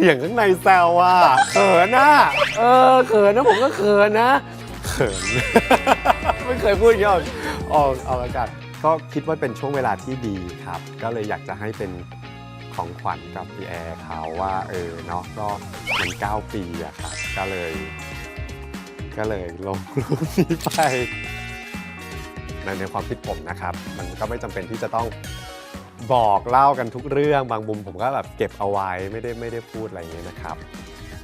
เสียงข้างในแซวว่าเขินนะเออเขินนะผมก็เขินนะเขิน ไม่เคยพูดอย่างนี้ออกออกออกอากาศก็คิดว่าเป็นช่วงเวลาที่ดีครับ ก็เลยอยากจะให้เป็นของขวัญกับพี่แอร์เขาว่า เออเนาะก็มัน9ปีอะครับก็เลย ก็เลยลงรูปนี้ไปในในความคิดผมนะครับ มันก็ไม่จำเป็นที่จะต้อง บอกเล่ากันทุกเรื่องบางมุมผมก็แบบเก็บเอาไว้ไม่ได้ไม่ได้พูดอะไรอย่างเงี้ยนะครับ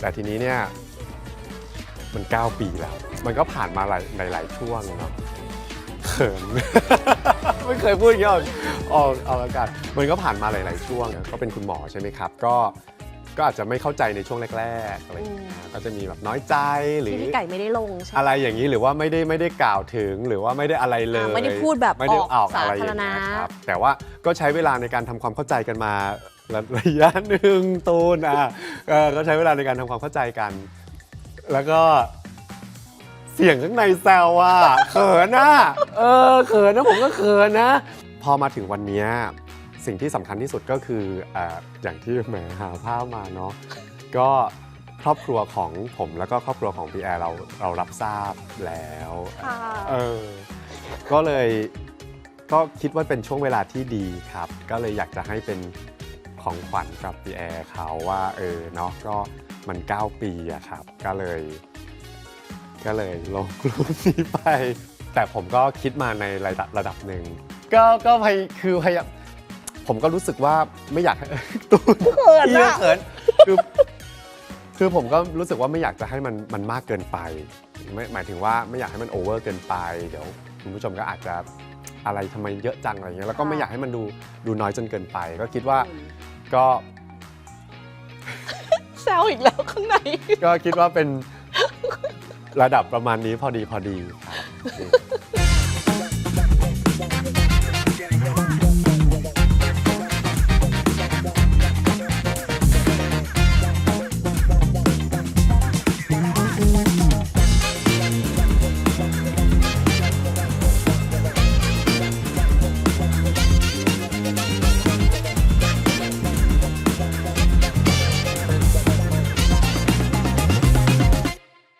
แต่ทีนี้เนี่ยมัน 9 ปีแล้ว มันก็ผ่านมาหลายหลายหลายช่วงเนาะเขิน ไม่เคยพูดอย่างนี้ออกออกออกอากาศมันก็ผ่านมาหลาย ๆ ช่วงก็เป็นคุณหมอใช่ไหมครับ ก็ ก็อาจจะไม่เข้าใจในช่วงแรกๆอะไรอย่างเงี้ยก็จะมีแบบน้อยใจหรือที่พี่ไก่ไม่ได้ลงใช่ไหม อะไรอย่างนี้หรือว่าไม่ได้ไม่ได้กล่าวถึงหรือว่าไม่ได้อะไรเลยอ่าไม่ได้พูดแบบไม่ได้ออกออกอะไรอย่งสาธารณะเงี้ยครับแต่ว่าก็ใช้เวลาในการทำความเข้าใจกันมาระระยะหนึ่งตูนอะเออก็ใช้เวลาในการทำความเข้าใจกัน แล้วก็เสียงข้างในแซวว่าเขินนะเออเขินนะผมก็เขินนะ พอมาถึงวันเนี้ย สิ่งที่สำคัญที่สุดก็คือเอ่ออย่างที่แหมหาภาพมาเนาะก็ครอบครัวของผมแล้วก็ครอบครัวของพี่แอร์เราเรารับทราบแล้วค่ะ เออก็เลยก็คิดว่าเป็นช่วงเวลาที่ดีครับ ก็เลยอยากจะให้เป็นของขวัญกับพี่แอร์เขาว่า เออเนาะก็มัน 9 ปีอะครับ ก็เลย ก็เลยลงรูปนี้ไป แต่ผมก็คิดมาในระดับระดับหนึ่งก็ก็พยคือพยายาม ผมก็รู้สึกว่าไม่อยากให้ ตูนเขินเหี้ยอะเขินคือคือผมก็รู้สึกว่าไม่อยากจะให้มันมันมากเกินไปไม่หมายถึงว่าไม่อยากให้มันโอเวอร์เกินไปเดี๋ยวคุณผู้ชมก็อาจจะอะไรทำไมเยอะจังอะไรเงี้ยแล้วก็ไม่อยากให้มันดูดูน้อยจนเกินไป ก็คิดว่าก็ แซวอีกแล้วข้างใน ก็คิดว่าเป็นระดับประมาณนี้พอดีพอดีครับ